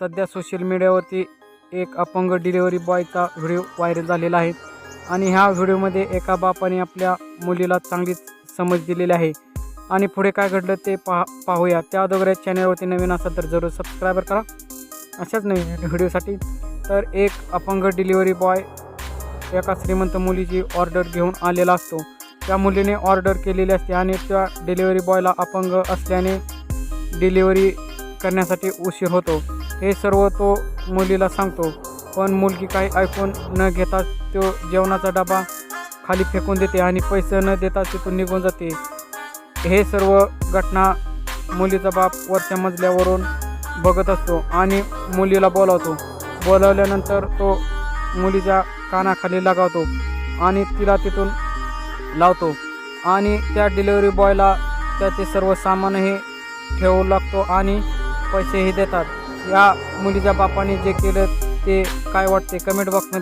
सध्या सोशल मीडियावरती एक अपंग डिलिव्हरी बॉयचा व्हिडिओ व्हायरल झालेला आहे. आणि ह्या व्हिडिओमध्ये एका बापाने आपल्या मुलीला चांगलीच समज दिलेली आहे. आणि पुढे काय घडलं ते पहा पाहूया. त्या अगोदर या चॅनलवरती नवीन असाल तर जरूर सबस्क्राईबर करा. अशाच नवीन व्हिडिओसाठी तर एक अपंग डिलिव्हरी बॉय एका श्रीमंत मुलीची ऑर्डर घेऊन आलेला असतो. त्या मुलीने ऑर्डर केलेली असते आणि त्या डिलिव्हरी बॉयला अपंग असल्याने डिलिव्हरी करण्यासाठी उशीर होतो. हे सर्व तो मुलीला सांगतो. पण मुलगी काही ऐकून न घेता तो जेवणाचा डबा खाली फेकून देते आणि पैसे न देता तिथून निघून जाते. हे सर्व घटना मुलीचा बाप वरच्या मजल्यावरून बघत असतो आणि मुलीला बोलावतो. बोलावल्यानंतर तो मुलीच्या कानाखाली लगावतो आणि तिला तिथून लावतो. आणि त्या डिलेवरी बॉयला त्याचे सर्व सामानही ठेवू लागतो आणि पैसेही देतात. या मुलीच्या बापाने जे केलं ते काय वाटते? कमेंट बॉक्समध्ये